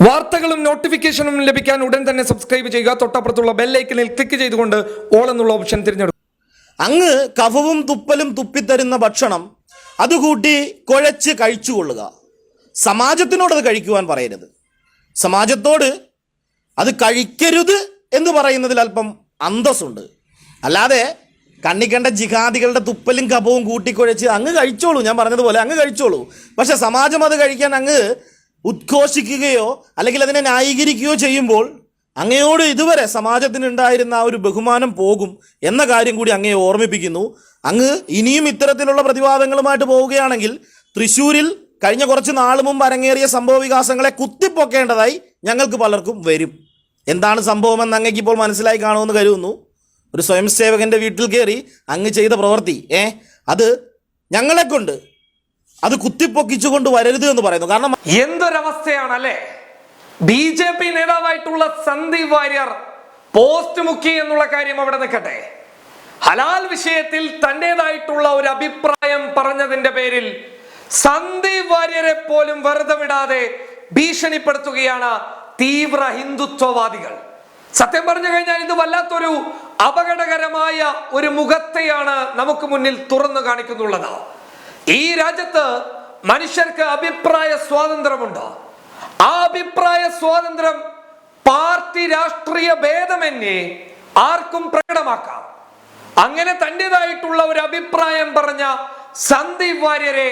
വാർത്തകളും നോട്ടിഫിക്കേഷനും ലഭിക്കാൻ ഉടൻ തന്നെ സബ്സ്ക്രൈബ് ചെയ്യുക. തൊട്ടപ്പുറത്തുള്ള ബെല്ലൈക്കനിൽ ക്ലിക്ക് ചെയ്തുകൊണ്ട് ഓൾ എന്നുള്ള ഓപ്ഷൻ തിരഞ്ഞെടുക്കും അങ്ങ് കഫവും തുപ്പലും തുപ്പിത്തരുന്ന ഭക്ഷണം അതുകൂട്ടി കുഴച്ച് കഴിച്ചുകൊള്ളുക. സമാജത്തിനോട് അത് കഴിക്കുവാൻ പറയരുത്. സമാജത്തോട് അത് കഴിക്കരുത് എന്ന് പറയുന്നതിൽ അല്പം അന്തസ്സുണ്ട്. അല്ലാതെ കണ്ണിക്കണ്ട ജിഹാദികളുടെ തുപ്പലും കപവും കൂട്ടിക്കുഴച്ച് അങ്ങ് കഴിച്ചോളൂ. ഞാൻ പറഞ്ഞതുപോലെ അങ്ങ് കഴിച്ചോളൂ. പക്ഷെ സമാജം അത് കഴിക്കാൻ അങ്ങ് ഉദ്ഘോഷിക്കുകയോ അല്ലെങ്കിൽ അതിനെ ന്യായീകരിക്കുകയോ ചെയ്യുമ്പോൾ അങ്ങയോട് ഇതുവരെ സമാജത്തിനുണ്ടായിരുന്ന ആ ഒരു ബഹുമാനം പോകും എന്ന കാര്യം കൂടി അങ്ങയെ ഓർമ്മിപ്പിക്കുന്നു. അങ്ങ് ഇനിയും ഇത്തരത്തിലുള്ള പ്രതിവാദങ്ങളുമായിട്ട് പോവുകയാണെങ്കിൽ തൃശ്ശൂരിൽ കഴിഞ്ഞ കുറച്ച് നാൾ മുമ്പ് അരങ്ങേറിയ സംഭവ വികാസങ്ങളെ കുത്തിപ്പൊക്കേണ്ടതായി ഞങ്ങൾക്ക് പലർക്കും വരും. എന്താണ് സംഭവമെന്ന് അങ്ങേക്ക് ഇപ്പോൾ മനസ്സിലായി കാണുമെന്ന് കരുതുന്നു. ഒരു സ്വയം സേവകന്റെ വീട്ടിൽ കയറി അങ്ങ് ചെയ്ത പ്രവൃത്തി ഏ അത് ഞങ്ങളെ കൊണ്ട് അത് കുത്തിപ്പൊക്കിച്ചുകൊണ്ട് വരരുത് എന്ന് പറയുന്നു. കാരണം എന്തൊരവസ്ഥയാണ് അല്ലേ ബി ജെ പി നേതാവായിട്ടുള്ള സന്ദീപ് വാര്യർ പോസ്റ്റ് മുക്കി എന്നുള്ള കാര്യം അവിടെ നിൽക്കട്ടെ. ഹലാൽ വിഷയത്തിൽ തന്റേതായിട്ടുള്ള ഒരു അഭിപ്രായം പറഞ്ഞതിന്റെ പേരിൽ സന്ദീപ് വാര്യരെ പോലും വെറുതെ വിടാതെ ഭീഷണിപ്പെടുത്തുകയാണ് തീവ്ര ഹിന്ദുത്വവാദികൾ. സത്യം പറഞ്ഞു കഴിഞ്ഞാൽ ഇത് വല്ലാത്തൊരു അപകടകരമായ ഒരു മുഖത്തെയാണ് നമുക്ക് മുന്നിൽ തുറന്നു കാണിക്കുന്നുള്ളത്. ഈ രാജ്യത്ത് മനുഷ്യർക്ക് അഭിപ്രായ സ്വാതന്ത്ര്യമുണ്ട്. ആ അഭിപ്രായ സ്വാതന്ത്ര്യം പാർട്ടി രാഷ്ട്രീയ ഭേദമന്യേ ആർക്കും പ്രകടമാക്കാം. അങ്ങനെ തന്റേതായിട്ടുള്ള ഒരു അഭിപ്രായം പറഞ്ഞ സന്ദീപ് വാര്യരെ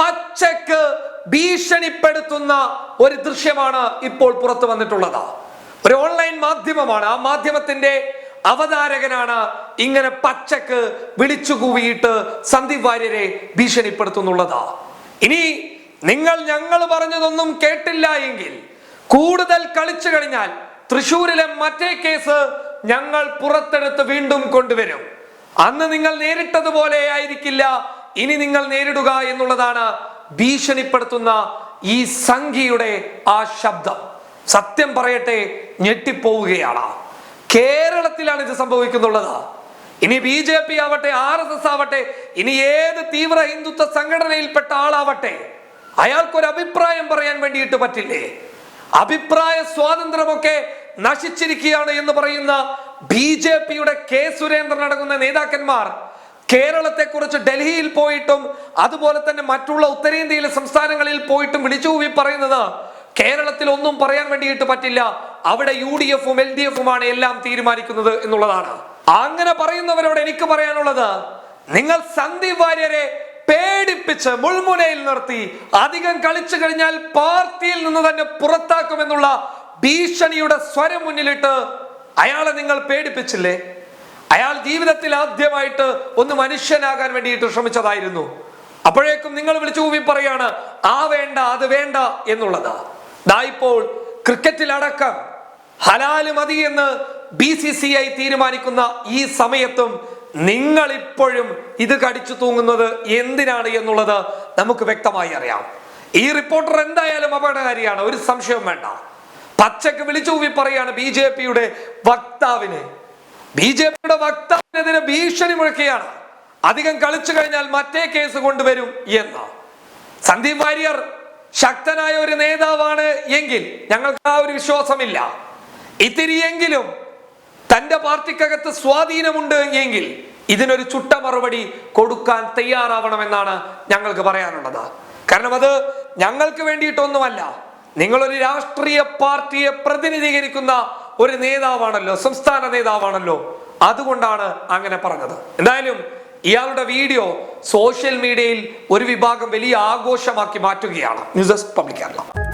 പച്ചക്ക് ഭീഷണിപ്പെടുത്തുന്ന ഒരു ദൃശ്യമാണ് ഇപ്പോൾ പുറത്തു വന്നിട്ടുള്ളത്. ഒരു ഓൺലൈൻ മാധ്യമമാണ്. ആ മാധ്യമത്തിന്റെ അവതാരകനാണ്. ഇങ്ങനെ പച്ചക്ക് വിളിച്ചു കൂവിയിട്ട് സന്ദീപ് വാര്യരെ ഭീഷണിപ്പെടുത്തുന്നുള്ളത്. ഇനി നിങ്ങൾ ഞങ്ങൾ പറഞ്ഞതൊന്നും കേട്ടില്ല എങ്കിൽ കൂടുതൽ കളിച്ചു കഴിഞ്ഞാൽ തൃശൂരിലെ മറ്റേ കേസ് ഞങ്ങൾ പുറത്തെടുത്ത് വീണ്ടും കൊണ്ടുവരും. അന്ന് നിങ്ങൾ നേരിട്ടതുപോലെ ആയിരിക്കില്ല. ഇനി നിങ്ങൾ നേരിടുക എന്നുള്ളതാണ് ഭീഷണിപ്പെടുത്തുന്ന ഈ സംഖ്യയുടെ ആ ശബ്ദം. സത്യം പറയട്ടെ ഞെട്ടിപ്പോവുകയാണ്. കേരളത്തിലാണ് ഇത് സംഭവിക്കുന്നുള്ളത്. ഇനി ബി ജെ പി ആവട്ടെ ആർ എസ് എസ് ആവട്ടെ ഇനി ഏത് തീവ്ര ഹിന്ദുത്വ സംഘടനയിൽപ്പെട്ട ആളാവട്ടെ അയാൾക്കൊരു അഭിപ്രായം പറയാൻ വേണ്ടിയിട്ട് പറ്റില്ലേ? അഭിപ്രായ സ്വാതന്ത്ര്യമൊക്കെ നശിച്ചിരിക്കുകയാണ് എന്ന് പറയുന്ന ബി ജെ പിയുടെ കെ സുരേന്ദ്രൻ അടങ്ങുന്ന നേതാക്കന്മാർ കേരളത്തെ കുറിച്ച് ഡൽഹിയിൽ പോയിട്ടും അതുപോലെ തന്നെ മറ്റുള്ള ഉത്തരേന്ത്യയിലെ സംസ്ഥാനങ്ങളിൽ പോയിട്ടും വിളിച്ചു പറയുന്നത് കേരളത്തിൽ ഒന്നും പറയാൻ വേണ്ടിയിട്ട് പറ്റില്ല. അവിടെ യു ഡി എഫും എൽ ഡി എഫുമാണ് എല്ലാം തീരുമാനിക്കുന്നത് എന്നുള്ളതാണ്. അങ്ങനെ പറയുന്നവരോട് എനിക്ക് പറയാനുള്ളത് നിങ്ങൾ സന്ദീപ് വാര്യരെ പേടിപ്പിച്ച് മുൾമുനയിൽ നിർത്തി അധികം കളിച്ചു കഴിഞ്ഞാൽ പാർട്ടിയിൽ നിന്ന് തന്നെ പുറത്താക്കുമെന്നുള്ള ഭീഷണിയുടെ സ്വരം മുന്നിലിട്ട് അയാളെ നിങ്ങൾ പേടിപ്പിച്ചില്ലേ? അയാൾ ജീവിതത്തിൽ ആദ്യമായിട്ട് ഒന്ന് മനുഷ്യനാകാൻ വേണ്ടിയിട്ട് ശ്രമിച്ചതായിരുന്നു. അപ്പോഴേക്കും നിങ്ങൾ വിളിച്ചു കൂവി പറയാണ് ആ വേണ്ട അത് വേണ്ട എന്നുള്ളത്. ദാ ഇപ്പോൾ ക്രിക്കറ്റിലടക്കം ഹലാൽ മതി എന്ന് ബി സി സി ഐ തീരുമാനിക്കുന്ന ഈ സമയത്തും നിങ്ങൾ ഇപ്പോഴും ഇത് കടിച്ചു തൂങ്ങുന്നത് എന്തിനാണ് എന്നുള്ളത് നമുക്ക് വ്യക്തമായി അറിയാം. ഈ റിപ്പോർട്ടർ എന്തായാലും അപകടകാരിയാണ് ഒരു സംശയവും വേണ്ട. പച്ചക്ക് വിളിച്ചു കൂവി പറയാണ് ബി ജെ പിയുടെ വക്താവിന്. ബി ജെ പിയുടെ വക്താവിനെതിരെ ഭീഷണി മുഴക്കുകയാണ്. അധികം കളിച്ചു കഴിഞ്ഞാൽ മറ്റേ കേസ് കൊണ്ടുവരും എന്ന്. സന്ദീപ് വാര്യർ ശക്തനായ ഒരു നേതാവാണ് എങ്കിൽ ഞങ്ങൾക്ക് ആ ഒരു വിശ്വാസമില്ല. ഇത്തിരിയെങ്കിലും തന്റെ പാർട്ടിക്കകത്ത് സ്വാധീനമുണ്ട് എങ്കിൽ ഇതിനൊരു ചുട്ട മറുപടി കൊടുക്കാൻ തയ്യാറാവണമെന്നാണ് ഞങ്ങൾക്ക് പറയാനുള്ളത്. കാരണം അത് ഞങ്ങൾക്ക് വേണ്ടിയിട്ടൊന്നുമല്ല. നിങ്ങളൊരു രാഷ്ട്രീയ പാർട്ടിയെ പ്രതിനിധീകരിക്കുന്ന ഒരു നേതാവാണല്ലോ സംസ്ഥാന നേതാവാണല്ലോ. അതുകൊണ്ടാണ് അങ്ങനെ പറഞ്ഞത്. എന്തായാലും ഇയാളുടെ വീഡിയോ സോഷ്യൽ മീഡിയയിൽ ഒരു വിഭാഗം വലിയ ആഘോഷമാക്കി മാറ്റുകയാണ് ന്യൂസ് ഡെസ്ക് പബ്ലിക്